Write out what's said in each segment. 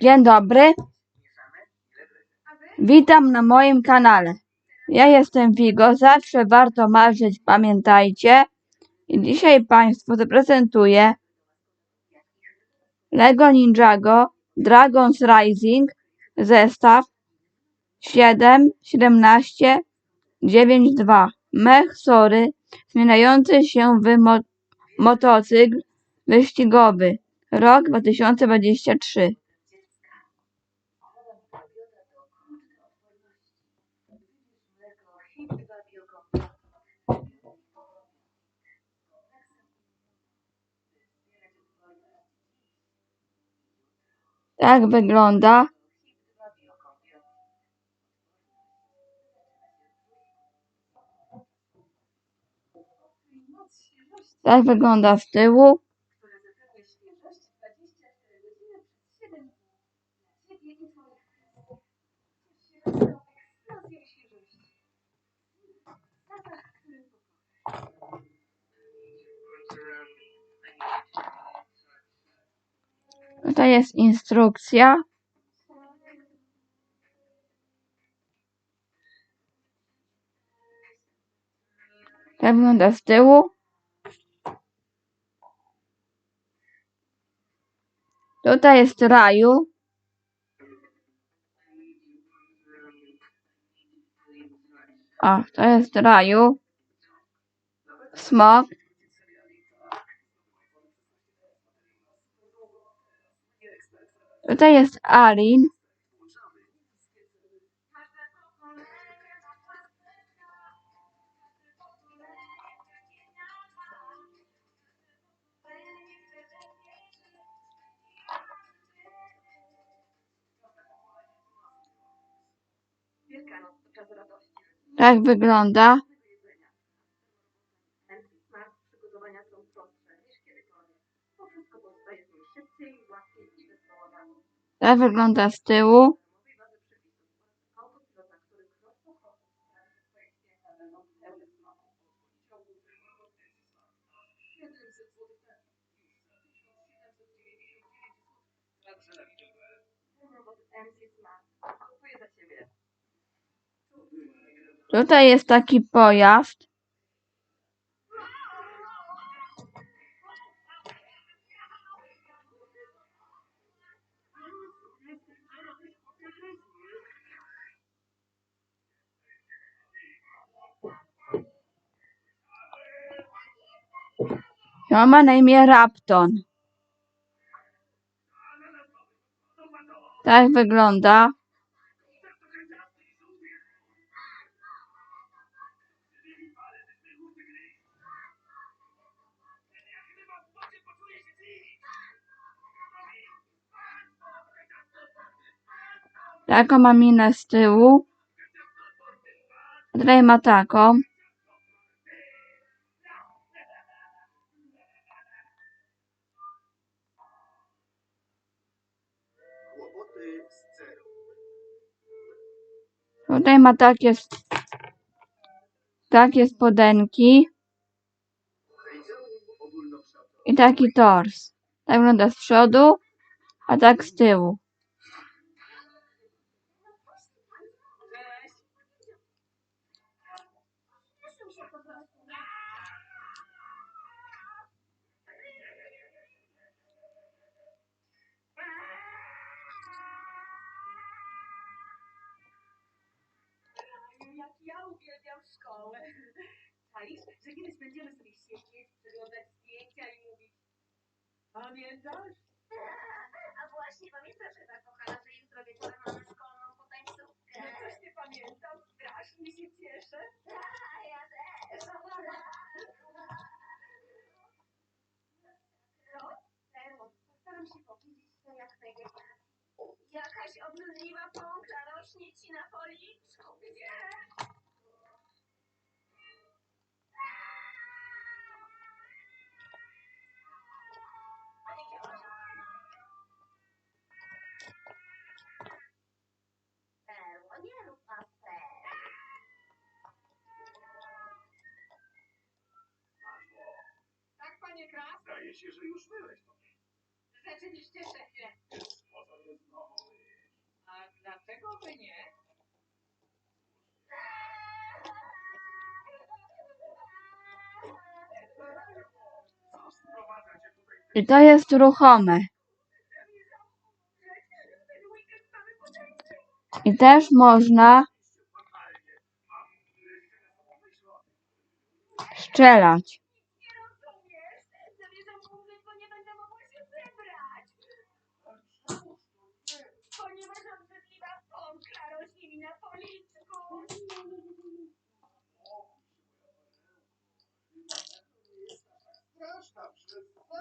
Dzień dobry. Witam na moim kanale. Ja jestem Vigo, zawsze warto marzyć, pamiętajcie. I dzisiaj Państwu zaprezentuję Lego Ninjago Dragons Rising zestaw 7, 17, 9, 2. Mech Sory zmieniający się w mo motocykl wyścigowy. Rok 2023. Tak wygląda. Tak wygląda z tyłu. Tutaj jest instrukcja. Tak wygląda z tyłu. Tutaj jest raju. O, to jest raju. Smok. Tutaj jest radości. Tak wygląda. Smart. Kupuję za ciebie. Tutaj jest taki pojazd. On ma na imię Rapton. Tak wygląda. Taką ma minę z tyłu. Tutaj ma taką. Tutaj ma takie, takie spodenki i taki tors. Tak wygląda z przodu, a tak z tyłu. Jak ja uwielbiam szkołę. Że kiedyś będziemy sobie siedzieć, przeglądać zdjęcia i mówić Pamiętasz? A właśnie pamiętasz, że tak kochana, że jutro wieczorem mamy szkolną potańcówkę. Ja też nie pamiętam, strasznie się cieszę. A ja też. Co? Emo, postaram się powiedzieć to jak najlepiej. Jakaś obrzydliwa pąkla rośnie ci na policzku. Gdzie? raz? Zdaje się, że już byłeś to. Rzeczywiście, szefie. Może nie znowu. A dlaczego by nie? I to jest ruchome. I też można strzelać. Oh,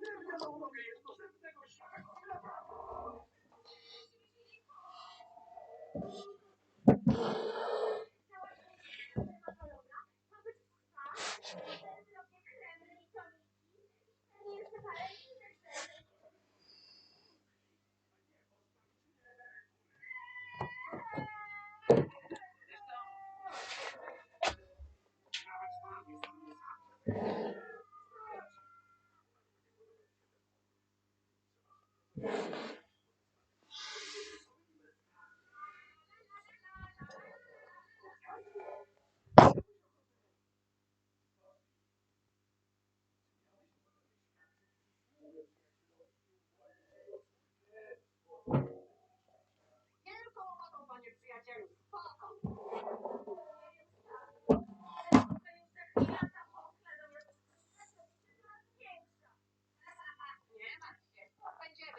there you. Panie przyjacielu,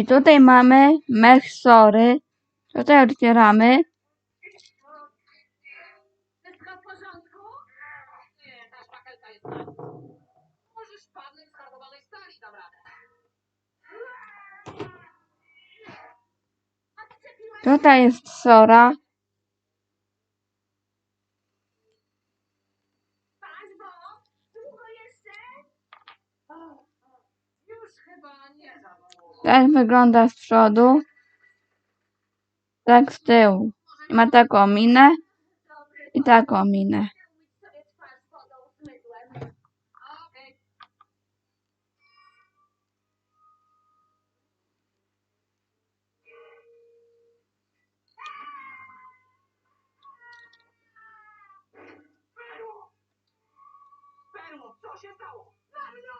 I tutaj mamy mech sory. Tutaj otwieramy. Tutaj jest sora. Tak wygląda z przodu. Tak z tyłu. I ma taką minę i taką minę. Co się stało? Na!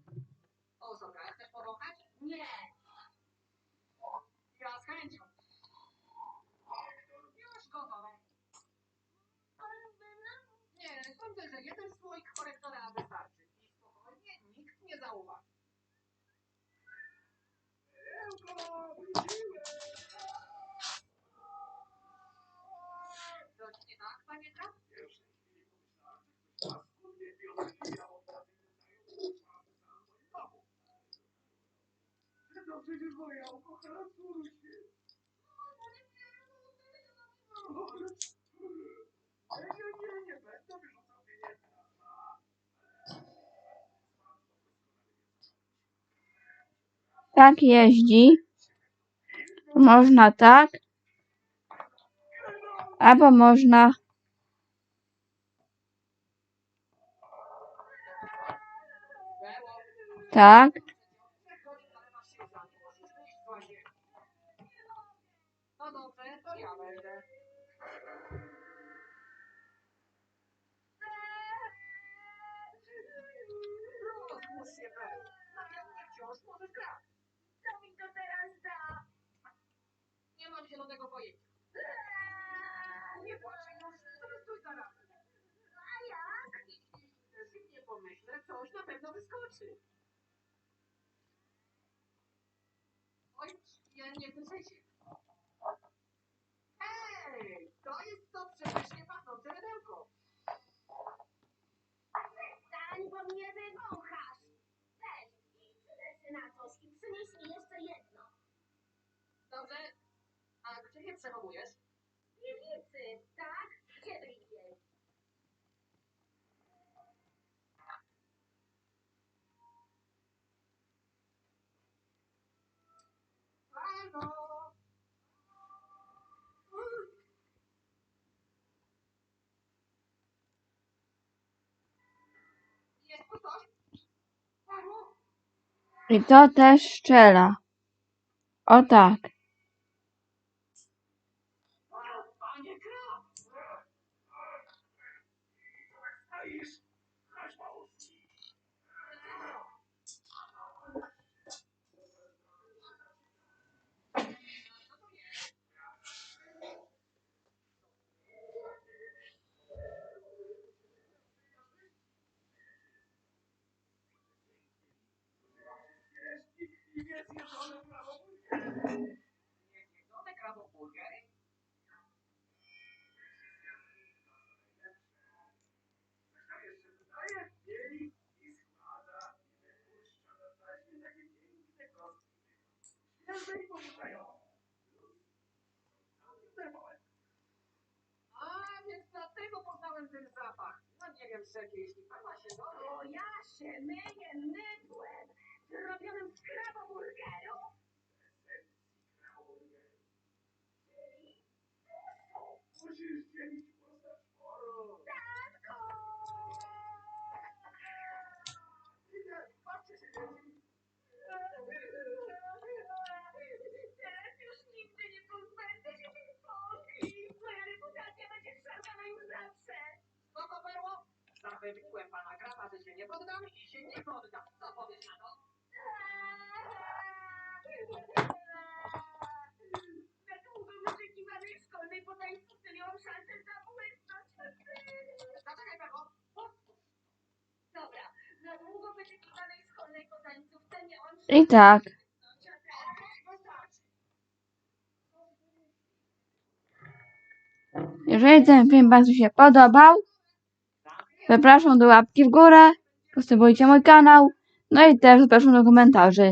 będzie moja ukochana Nie, nie, nie, będę wyrzucał pieniędzy Tak jeździ. Można tak. Albo można... Tak. spory graf. Co mi to teraz da? Nie mam zielonego pojęcia. Eee, nie płaczę już, stój zaraz. A jak? Jeśli nie pomyślę, coś na pewno wyskoczy. Oj, ja nie w tym. Hej, to jest to przecież nie pachnące. Na coś i przynieś mi jeszcze jedno. Dobrze, a gdzie je przechowujesz? W piwnicy, tak? Gdzie wyjdzie? Halo! Jest tu coś? Halo? I to też szczela. O tak. A, więc dlatego poznałem ten zapach. No nie wiem, szefie, jeśli pana się dowie. O, ja się myję mydłem zrobionym z kraboburgeru. Musisz dzielić postać sporu. Tatko! Patrzcie się, dzieci. Teraz już nigdy nie pozbędę się tej pąki. Moja reputacja będzie szargana już zawsze. Spoko, perło? Zapewniłem pana że się nie poddam i się nie poddam. Co powiesz na to? Na długo wyczekiwanej szkolnej potańcówce miałam szansę zabłysnąć. Zaczekaj, perło. Dobra, na długo wyczekiwanej szkolnej potańcówce miałam szansę I tak. Jeżeli ten film Państwu się podobał, zapraszam do łapki w górę, subskrybujcie mój kanał, no i też zapraszam do komentarzy.